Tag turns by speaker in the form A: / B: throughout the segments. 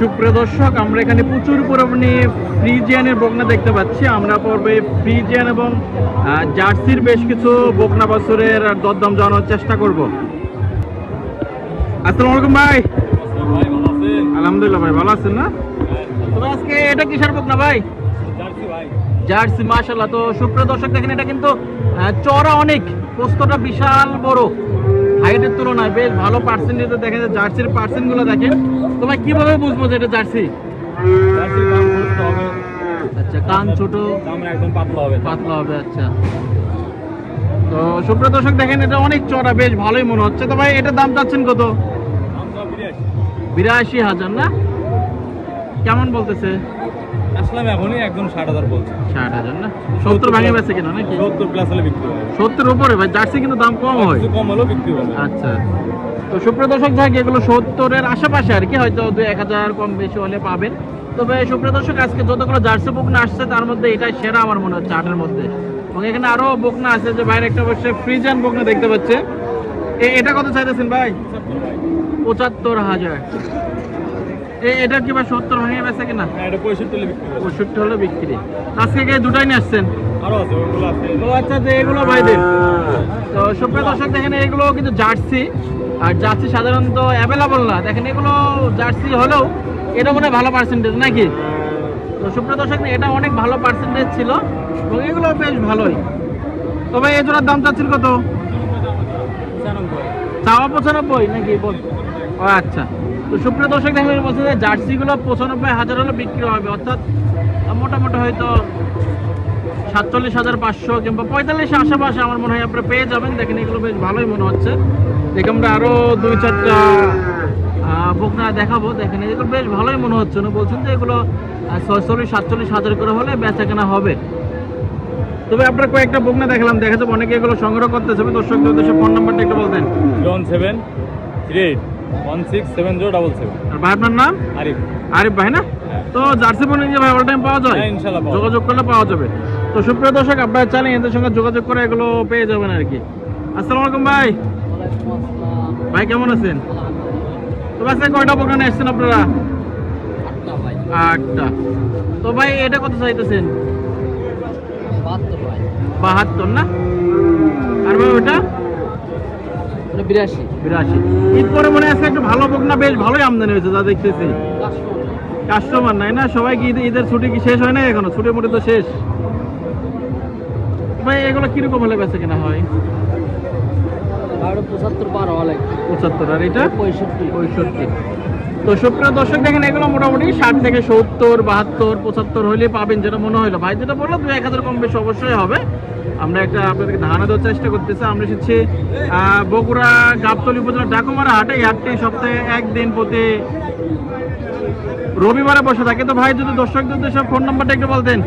A: সুপ্রিয় দর্শক আমরা এখানে প্রচুর পরিমাণে ফ্রিজিয়ানের বকনা দেখতে পাচ্ছি। আমরা পর্বে ফ্রিজিয়ান এবং জার্সির বেশ কিছু বকনা বছরের দরদাম জানানোর চেষ্টা করব। আসসালামু আলাইকুম ভাই। আলহামদুলিল্লাহ ভাই ভালো আছেন না? তবে আজকে এটা কিসের বকনা ভাই? জার্সি মাশাল্লাহ তো সুপ্রিয় দর্শক দেখেন এটা কিন্তু চড়া অনেক পোস্তটা বিশাল বড়। হাইটের তুলনায় বেশ ভালো পার্সেন্টেজ দেখেন যে জার্সির পার্সেন্টগুলো দেখেন। তোমার কীভাবে বুঝব যে এটা জার্সি আচ্ছা কান ছোট?
B: একদম পাতলা হবে।
A: পাতলা হবে আচ্ছা। তো সুপ্রিয় দর্শক দেখেন এটা অনেক চড়া বেশ ভালোই মনে হচ্ছে। তো ভাই এটার দাম চাচ্ছেন কত? বিরাশি হাজার না? কেমন বলতেছে?
B: আসলাম এখনই একদম ষাট হাজার বলছে।
A: ষাট হাজার না? সত্তর ভাঙে বেছে কিনা নাকি?
B: সত্তর প্লাস হলে বিক্রি হবে।
A: সত্তর উপরে ভাই জার্সি কিন্তু দাম কম হয়।
B: কম হলেও বিক্রি হবে।
A: আচ্ছা। তো সুপ্রিয় যাক এগুলো সত্তরের আশেপাশে আর কি হয়তো এক হাজার কম বেশি হলে পাবেন। তবে আজকে যতগুলো জার্সি বকনা আসছে তার মধ্যে এটাই সেরা আমার মনে হচ্ছে আটের মধ্যে। এবং এখানে আরও বকনা আছে যে বাইরে একটা অবশ্যই ফ্রিজান বকনা দেখতে পাচ্ছে এটা কত চাইতেছেন ভাই। পঁচাত্তর হাজার। এটা কি ভাই সত্তর ভাঙিয়ে বেছে কিনা?
B: হ্যাঁ এটা পঁয়ষট্টি হলে বিক্রি
A: পঁয়ষট্টি হলে বিক্রি। আজকে কি দুটাই নিয়ে আসছেন?
B: আরও আছে ওগুলো আছে।
A: ও আচ্ছা যে এগুলো ভাইদের তো সুপ্রিয় দর্শক দেখেন এগুলো কিন্তু জার্সি। আর জার্সি সাধারণত অ্যাভেলেবল না। দেখেন এগুলো জার্সি হলেও এটা মনে ভালো পার্সেন্টেজ নাকি? তো সুপ্রিয় দর্শক এটা অনেক ভালো পার্সেন্টেজ ছিল এবং এগুলো বেশ ভালোই। তবে এই জোড়ার দাম চাচ্ছিল কত? চাওয়া পঁচানব্বই নাকি বল? ও আচ্ছা। সুপ্রিয় দর্শক, দেখেন বলছে যে জার্সিগুলো পঁচানব্বই হাজার হলে বিক্রি হবে। অর্থাৎ মোটামুটি হয়তো সাতচল্লিশ হাজার পাঁচশো কিংবা পঁয়তাল্লিশ আশেপাশে আমার মনে হয় আপনারা পেয়ে যাবেন। দেখেন এগুলো বেশ ভালোই মনে হচ্ছে। দেখে আমরা আরও দুই চারটা বকনা দেখাবো। দেখেন এগুলো বেশ ভালোই মনে হচ্ছে না। বলছেন যে এগুলো ছয়চল্লিশ সাতচল্লিশ হাজার করে হলে বেচা কেনা হবে। তবে আপনার কয়েকটা বকনা দেখলাম। দেখা যাবে অনেকে এগুলো সংগ্রহ করতে যাবে দর্শকদের উদ্দেশ্যে ফোন নাম্বারটা একটু বলতেন।
B: One seven three eight one six seven zero double seven
A: ভাই আপনার নাম
B: আরিফ।
A: আরিফ ভাই না? তো জার্সি পণ্য ভাই অল টাইম পাওয়া যায়?
B: হ্যাঁ,
A: যোগাযোগ করলে পাওয়া যাবে। তো সুপ্রিয় দর্শক আপনারা চাইলে এদের সঙ্গে যোগাযোগ করে এগুলো পেয়ে যাবেন আর কি। আসসালামু আলাইকুম ভাই। ভাই কেমন আছেন? তো আজকে কয়টা প্রোগ্রামে এসেছেন আপনারা? আটটা তো ভাই এটা কত চাইতেছেন? বাহাত্তর না? আর ভাই ওটা?
C: বিরাশি।
A: বিরাশি। ঈদ পরে মনে আছে একটু ভালো বকনা বেশ ভালোই আমদানি হয়েছে যা দেখতেছি। কাস্টমার নাই না সবাই কি ঈদের ছুটি কি শেষ হয় না এখনও? ছুটি মুটি তো শেষ। ভাই এগুলো কীরকম হলে বেঁচে কেনা হয়?
C: পঁচাত্তর
A: আর এটা?
C: পঁয়ষট্টি।
A: পঁয়ষট্টি। তো সুপ্রিয় দর্শক দেখেন এগুলো মোটামুটি ষাট থেকে সত্তর বাহাত্তর পঁচাত্তর হলে পাবেন যেটা মনে হলো ভাই যেটা বলল দু এক হাজার কম বেশি অবশ্যই হবে। আমরা একটা আপনাদেরকে ধারণা দেওয়ার চেষ্টা করতেছি। আমরা এসেছি বগুড়া গাবতলি উপজেলা ডাকুমারা হাটে। হাটটি সপ্তাহে একদিন প্রতি রবিবারে বসে থাকে। তো ভাই যদি দর্শকদের উদ্দেশ্যে ফোন নাম্বারটা একটু বলতেন।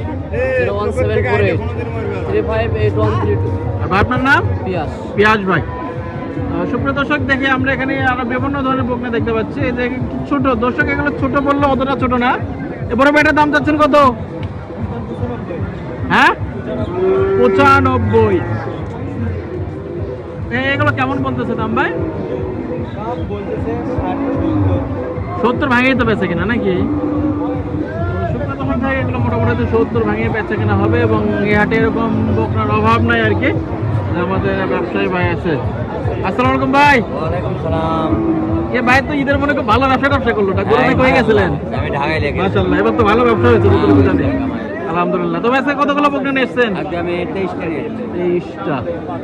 A: আপনার নাম?
C: পিয়াস।
A: ভাই। সুপ্রিয় দর্শক দেখে আমরা এখানে আরও বিভিন্ন ধরনের বকনা দেখতে পাচ্ছি। এই যে ছোট দর্শক এগুলো ছোট বললে অতটা ছোট না। এবারে এটার দাম চাচ্ছেন কত? হ্যাঁ? পঁচানব্বই। এগুলো কেমন বলতেছে দাম ভাই? সত্তর। ভাঙিয়ে তো বেচে কিনা নাকি? এগুলো মোটামুটি সত্তর ভাঙিয়ে বেচে কিনা হবে এবং এই হাটে এরকম বকনার অভাব নাই আর কি। আমাদের ব্যবসায়ী ভাই আছে। আসসালামু আলাইকুম ভাই।
C: ওয়ালাইকুম সালাম।
A: এ ভাই তো ঈদের মনে করে ভালো ব্যবসা ব্যবসা করল না গরমে কয়ে গেছিলেন?
C: আমি ঢাকায় লেগে
A: মাশাআল্লাহ এবার তো ভালো ব্যবসা হয়েছে জানি। আলহামদুলিল্লাহ। তো আজকে কতগুলো বকনা নিয়ে এসছেন?
C: আজকে আমি তেইশটা নিয়ে এসেছি।
A: তেইশটা।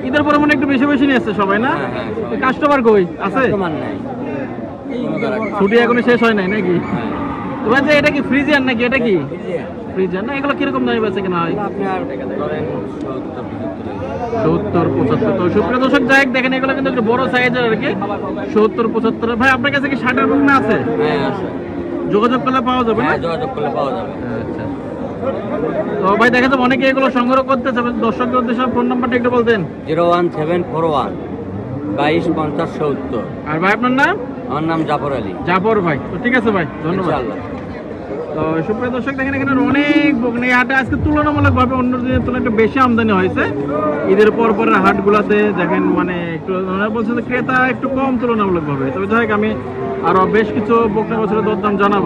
A: ঈদের পরে মনে একটু বেশি বেশি নিয়ে এসছে সবাই না?
C: হ্যাঁ, হ্যাঁ।
A: কাস্টমার কই? আছে?
C: কাস্টমার নাই।
A: ছুটি এখনও শেষ হয় নাই নাকি। তো ভাই যে এটা কি ফ্রিজিয়ান নাকি? এটা কি? ফ্রিজিয়ান। না এগুলো কীরকম দামে বেচে কেনা হয়? সত্তর পঁচাত্তর। তো সুপ্রিয় দর্শক যাই দেখেন এগুলো কিন্তু একটু বড় সাইজের আর কি। সত্তর পঁচাত্তর। ভাই আপনার কাছে কি ষাটের বকনা আছে?
C: হ্যাঁ আছে।
A: যোগাযোগ করলে পাওয়া যাবে না?
C: যোগাযোগ করলে পাওয়া যাবে।
A: আচ্ছা। তো ভাই দেখা যাবে অনেকে এগুলো সংগ্রহ করতে চাবে দর্শকদের উদ্দেশ্যে ফোন নাম্বারটা একটু বলতেন।
C: Zero one seven four one বাইশ পঞ্চাশ সত্তর।
A: আর ভাই আপনার নাম?
C: আমার নাম জাফর আলী।
A: জাফর ভাই। তো ঠিক আছে ভাই ধন্যবাদ। তো সুপ্রিয় দর্শক দেখেন এখানে অনেক এই হাটে আজকে তুলনামূলকভাবে অন্য দিনের তুলনায় একটু বেশি আমদানি হয়েছে। ঈদের পর পরের হাটগুলোতে দেখেন মানে একটু ওনারা বলছেন যে ক্রেতা একটু কম তুলনামূলকভাবে তবে যাই আমি আরও বেশ কিছু বকনা বছরের দরদাম জানাব।